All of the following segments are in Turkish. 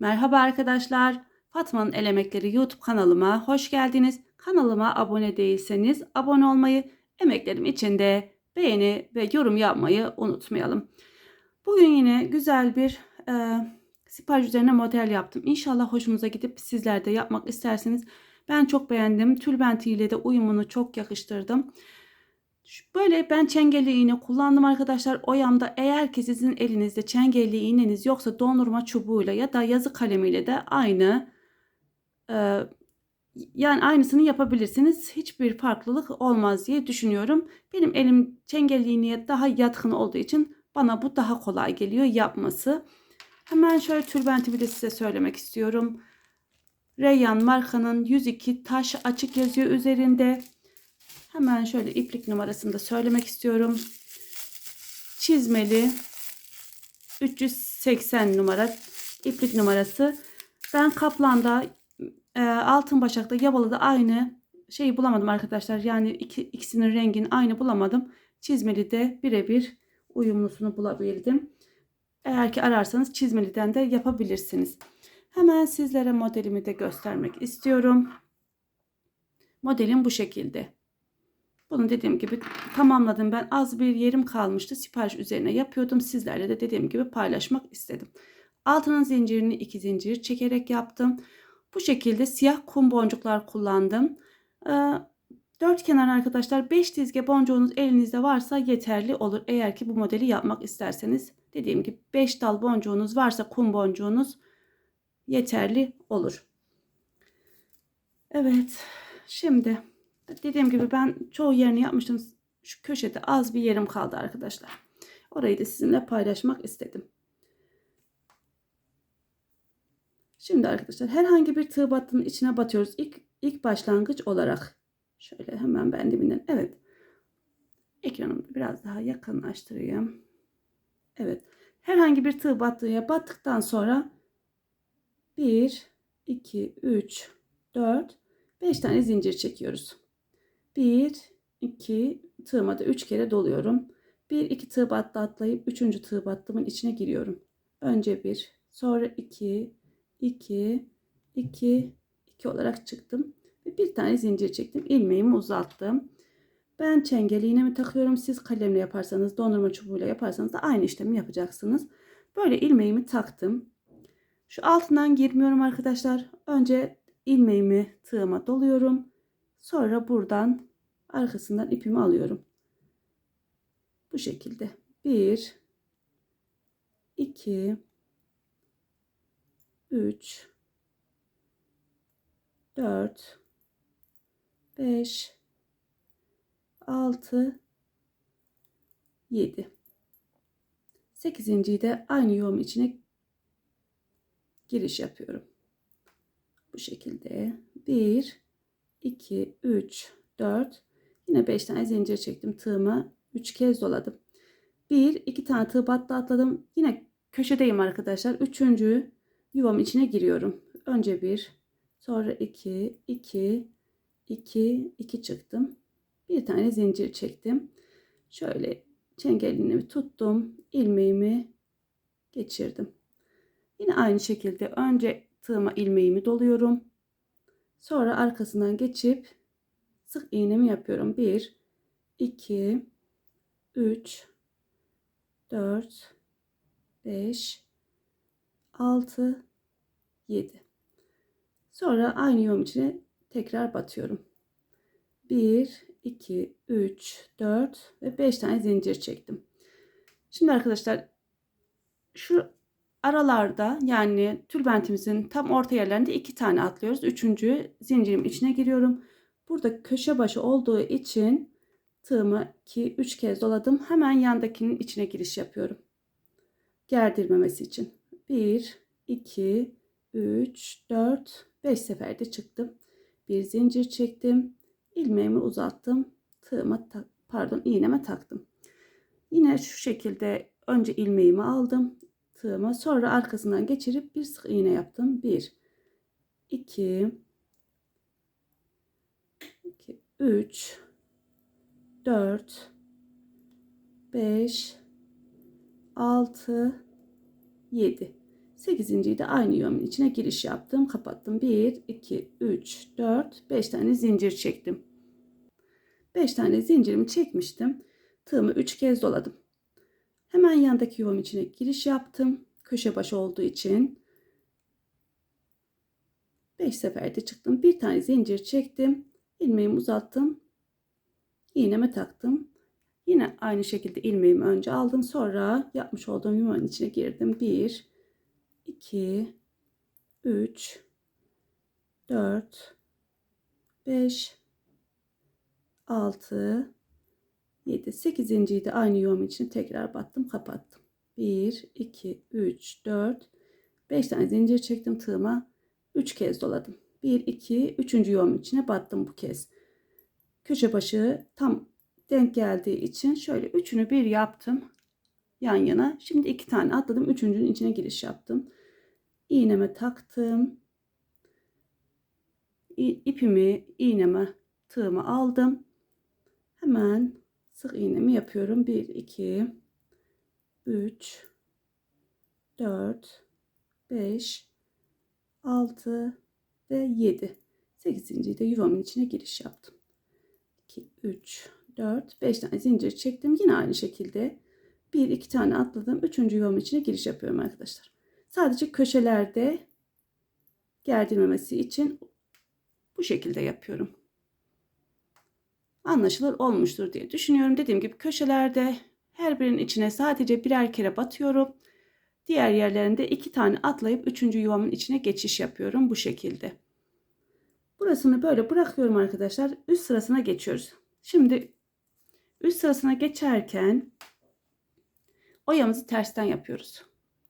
Merhaba arkadaşlar. Fatma'nın El Emekleri YouTube kanalıma hoş geldiniz. Kanalıma abone değilseniz abone olmayı, emeklerim için de beğeni ve yorum yapmayı unutmayalım. Bugün yine güzel bir e, sipariş üzerine model yaptım. İnşallah hoşunuza gidip sizler de yapmak isterseniz. Ben çok beğendim. Tülbentiyle de uyumunu çok yakıştırdım. Böyle ben çengelli iğne kullandım arkadaşlar. Oyamda eğer ki sizin elinizde çengelli iğneniz yoksa dondurma çubuğuyla ya da yazı kalemiyle de aynı e, yani aynısını yapabilirsiniz. Hiçbir farklılık olmaz diye düşünüyorum. Benim elim çengelli iğneye daha yatkın olduğu için bana bu daha kolay geliyor yapması. Hemen şöyle tülbentimi de size söylemek istiyorum. Reyyan markanın 102 taş açık yazıyor üzerinde. Hemen şöyle iplik numarasını da söylemek istiyorum. Çizmeli 380 numara iplik numarası. Ben Kaplan'da e, Altın Başak'ta Yabalı'da aynı şeyi bulamadım arkadaşlar. Yani iki, ikisinin rengini aynı bulamadım. Çizmeli de birebir uyumlusunu bulabildim. Eğer ki ararsanız çizmeliden de yapabilirsiniz. Hemen sizlere modelimi de göstermek istiyorum. Modelim bu şekilde. Bunu dediğim gibi tamamladım. Ben az bir yerim kalmıştı. Sipariş üzerine yapıyordum. Sizlerle de dediğim gibi paylaşmak istedim. Altının zincirini iki zincir çekerek yaptım. Bu şekilde siyah kum boncuklar kullandım. Ee, dört kenar arkadaşlar 5 dizge boncuğunuz elinizde varsa yeterli olur. Eğer ki bu modeli yapmak isterseniz dediğim gibi 5 dal boncuğunuz varsa kum boncuğunuz yeterli olur. Evet şimdi Dediğim gibi ben çoğu yerini yapmıştım. Şu köşede az bir yerim kaldı arkadaşlar. Orayı da sizinle paylaşmak istedim. Şimdi arkadaşlar herhangi bir tığ battının içine batıyoruz. İlk, ilk başlangıç olarak. Şöyle hemen ben dibinden. Evet. Ekranımı biraz daha yakınlaştırayım. Evet. Herhangi bir tığ battıya battıktan sonra 1, 2, 3, 4, 5 tane zincir çekiyoruz. 1 2 tığıma da 3 kere doluyorum. 1 2 tığ battı atlayıp 3. tığ battımın içine giriyorum. Önce 1, sonra 2 2 2 2 olarak çıktım ve bir tane zincir çektim. ilmeğimi uzattım. Ben çengel iğnemi takıyorum. Siz kalemle yaparsanız, dondurma çubuğuyla yaparsanız da aynı işlemi yapacaksınız. Böyle ilmeğimi taktım. Şu altından girmiyorum arkadaşlar. Önce ilmeğimi tığıma doluyorum. Sonra buradan arkasından ipimi alıyorum. Bu şekilde. 1 2 3 4 5 6 7 8.yi de aynı yuvam içine giriş yapıyorum. Bu şekilde 1 2, 3, 4. Yine 5 tane zincir çektim. Tığımı 3 kez doladım. 1, 2 tane tığ battı atladım. Yine köşedeyim arkadaşlar. Üçüncü yuvam içine giriyorum. Önce 1, sonra 2, 2, 2, 2 çıktım. Bir tane zincir çektim. Şöyle çengelini tuttum. ilmeğimi geçirdim. Yine aynı şekilde önce tığıma ilmeğimi doluyorum. Sonra arkasından geçip sık iğnemi yapıyorum. 1 2 3 4 5 6 7 Sonra aynı yuvam içine tekrar batıyorum. 1 2 3 4 ve 5 tane zincir çektim. Şimdi arkadaşlar şu aralarda yani tülbentimizin tam orta yerlerinde iki tane atlıyoruz. Üçüncü zincirim içine giriyorum. Burada köşe başı olduğu için tığımı 2-3 kez doladım. Hemen yandakinin içine giriş yapıyorum. Gerdirmemesi için. 1, 2, 3, 4, 5 seferde çıktım. Bir zincir çektim. ilmeğimi uzattım. Tığıma pardon iğneme taktım. Yine şu şekilde önce ilmeğimi aldım tığıma sonra arkasından geçirip bir sık iğne yaptım. 1 2 2 3 4 5 6 7 8. de aynı yuvanın içine giriş yaptım. Kapattım. 1, 2, 3, 4, 5 tane zincir çektim. 5 tane zincirimi çekmiştim. Tığımı 3 kez doladım. Hemen yandaki yuvam içine giriş yaptım. Köşe başı olduğu için 5 seferde çıktım. Bir tane zincir çektim. İlmeğimi uzattım. İğneme taktım. Yine aynı şekilde ilmeğimi önce aldım. Sonra yapmış olduğum yuvanın içine girdim. 1 2 3 4 5 6 7 8. de aynı yuvam için tekrar battım kapattım 1 2 3 4 5 tane zincir çektim tığıma 3 kez doladım 1 2 3. yuvam içine battım bu kez. Köşe başı tam denk geldiği için şöyle üçünü bir yaptım yan yana. Şimdi iki tane atladım üçüncünün içine giriş yaptım. İğneme taktım. İpimi iğneme tığımı aldım. Hemen sık iğnemi yapıyorum. 1 2 3 4 5 6 ve 7 8. de yuvamın içine giriş yaptım 2 3 4 5 tane zincir çektim yine aynı şekilde bir iki tane atladım üçüncü yuvamın içine giriş yapıyorum arkadaşlar sadece köşelerde gerdirmemesi için bu şekilde yapıyorum anlaşılır olmuştur diye düşünüyorum. Dediğim gibi köşelerde her birinin içine sadece birer kere batıyorum. Diğer yerlerinde iki tane atlayıp üçüncü yuvamın içine geçiş yapıyorum bu şekilde. Burasını böyle bırakıyorum arkadaşlar. Üst sırasına geçiyoruz. Şimdi üst sırasına geçerken oyamızı tersten yapıyoruz.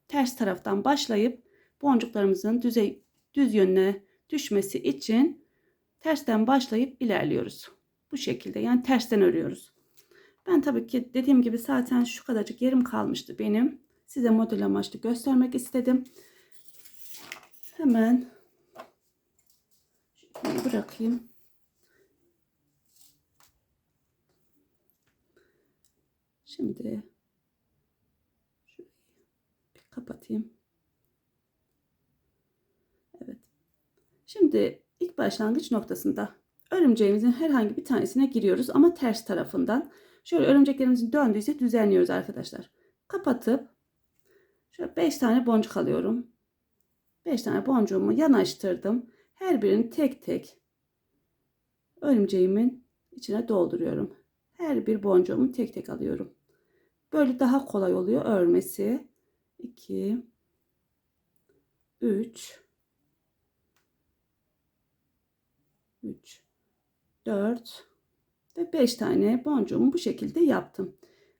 Ters taraftan başlayıp boncuklarımızın düzey düz yönüne düşmesi için tersten başlayıp ilerliyoruz. Bu şekilde yani tersten örüyoruz. Ben tabii ki dediğim gibi zaten şu kadarcık yerim kalmıştı benim. Size model amaçlı göstermek istedim. Hemen bırakayım. Şimdi şurayı kapatayım. Evet. Şimdi ilk başlangıç noktasında örümceğimizin herhangi bir tanesine giriyoruz ama ters tarafından. Şöyle örümceklerimizin döndüyse düzenliyoruz arkadaşlar. Kapatıp şöyle 5 tane boncuk alıyorum. 5 tane boncuğumu yanaştırdım. Her birini tek tek örümceğimin içine dolduruyorum. Her bir boncuğumu tek tek alıyorum. Böyle daha kolay oluyor örmesi. 2 3 3 4 ve 5 tane boncuğumu bu şekilde yaptım.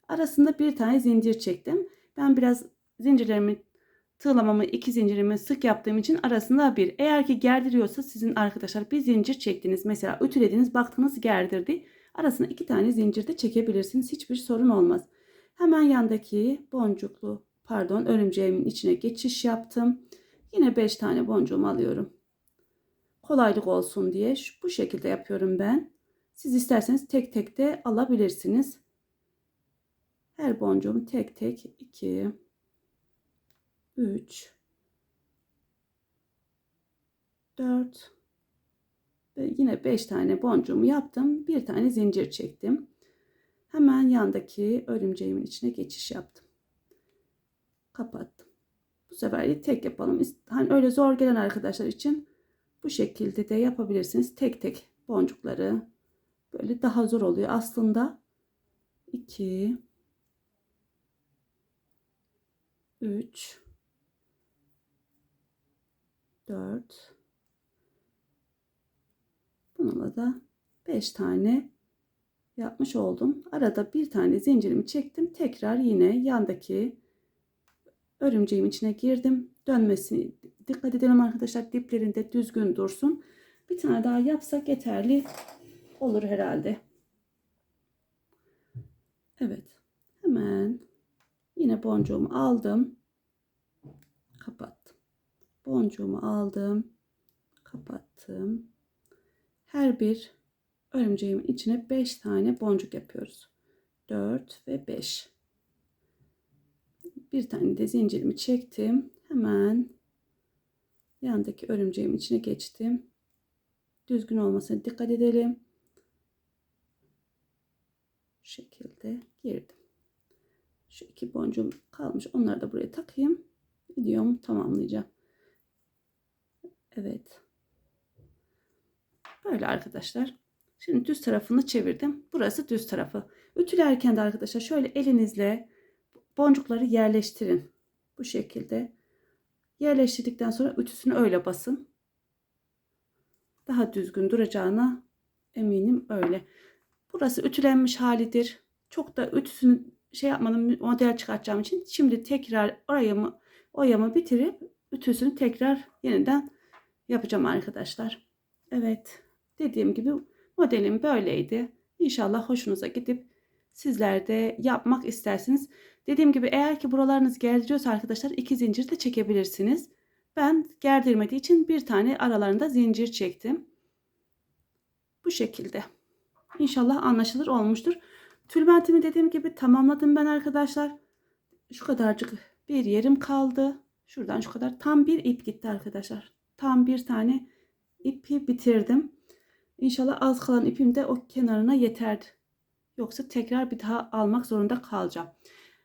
Arasında bir tane zincir çektim. Ben biraz zincirlerimi tığlamamı iki zincirimi sık yaptığım için arasında bir. Eğer ki gerdiriyorsa sizin arkadaşlar bir zincir çektiniz. Mesela ütülediniz baktınız gerdirdi. Arasına iki tane zincir de çekebilirsiniz. Hiçbir sorun olmaz. Hemen yandaki boncuklu pardon örümceğimin içine geçiş yaptım. Yine 5 tane boncuğumu alıyorum kolaylık olsun diye bu şekilde yapıyorum ben. Siz isterseniz tek tek de alabilirsiniz. Her boncuğumu tek tek 2 3 4 ve yine 5 tane boncuğumu yaptım. Bir tane zincir çektim. Hemen yandaki örümceğimin içine geçiş yaptım. Kapattım. Bu sefer tek yapalım. Hani öyle zor gelen arkadaşlar için bu şekilde de yapabilirsiniz. Tek tek boncukları böyle daha zor oluyor. Aslında 2 3 4 Bununla da 5 tane yapmış oldum. Arada bir tane zincirimi çektim. Tekrar yine yandaki örümceğim içine girdim. Dönmesini dikkat edelim arkadaşlar. Diplerinde düzgün dursun. Bir tane daha yapsak yeterli olur herhalde. Evet. Hemen yine boncuğumu aldım. Kapattım. Boncuğumu aldım. Kapattım. Her bir örümceğimin içine 5 tane boncuk yapıyoruz. 4 ve 5 bir tane de zincirimi çektim. Hemen Yandaki örümceğimin içine geçtim. Düzgün olmasına dikkat edelim. Şu şekilde girdim. Şu iki boncuğum kalmış. Onları da buraya takayım. Videomu tamamlayacağım. Evet. Böyle arkadaşlar. Şimdi düz tarafını çevirdim. Burası düz tarafı. Ütülerken de arkadaşlar şöyle elinizle boncukları yerleştirin. Bu şekilde. Yerleştirdikten sonra ütüsünü öyle basın. Daha düzgün duracağına eminim öyle. Burası ütülenmiş halidir. Çok da ütüsünü şey yapmadım model çıkartacağım için şimdi tekrar orayımı oyamı bitirip ütüsünü tekrar yeniden yapacağım arkadaşlar. Evet dediğim gibi modelim böyleydi. İnşallah hoşunuza gidip sizler de yapmak istersiniz. Dediğim gibi eğer ki buralarınız gerdiriyorsa arkadaşlar iki zincir de çekebilirsiniz. Ben gerdirmediği için bir tane aralarında zincir çektim. Bu şekilde. İnşallah anlaşılır olmuştur. Tülbentimi dediğim gibi tamamladım ben arkadaşlar. Şu kadarcık bir yerim kaldı. Şuradan şu kadar tam bir ip gitti arkadaşlar. Tam bir tane ipi bitirdim. İnşallah az kalan ipim de o kenarına yeterdi. Yoksa tekrar bir daha almak zorunda kalacağım.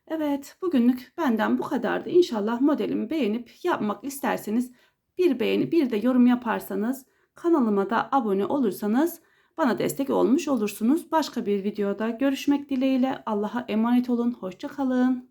Evet bugünlük benden bu kadardı. İnşallah modelimi beğenip yapmak isterseniz bir beğeni bir de yorum yaparsanız kanalıma da abone olursanız bana destek olmuş olursunuz. Başka bir videoda görüşmek dileğiyle Allah'a emanet olun. Hoşçakalın.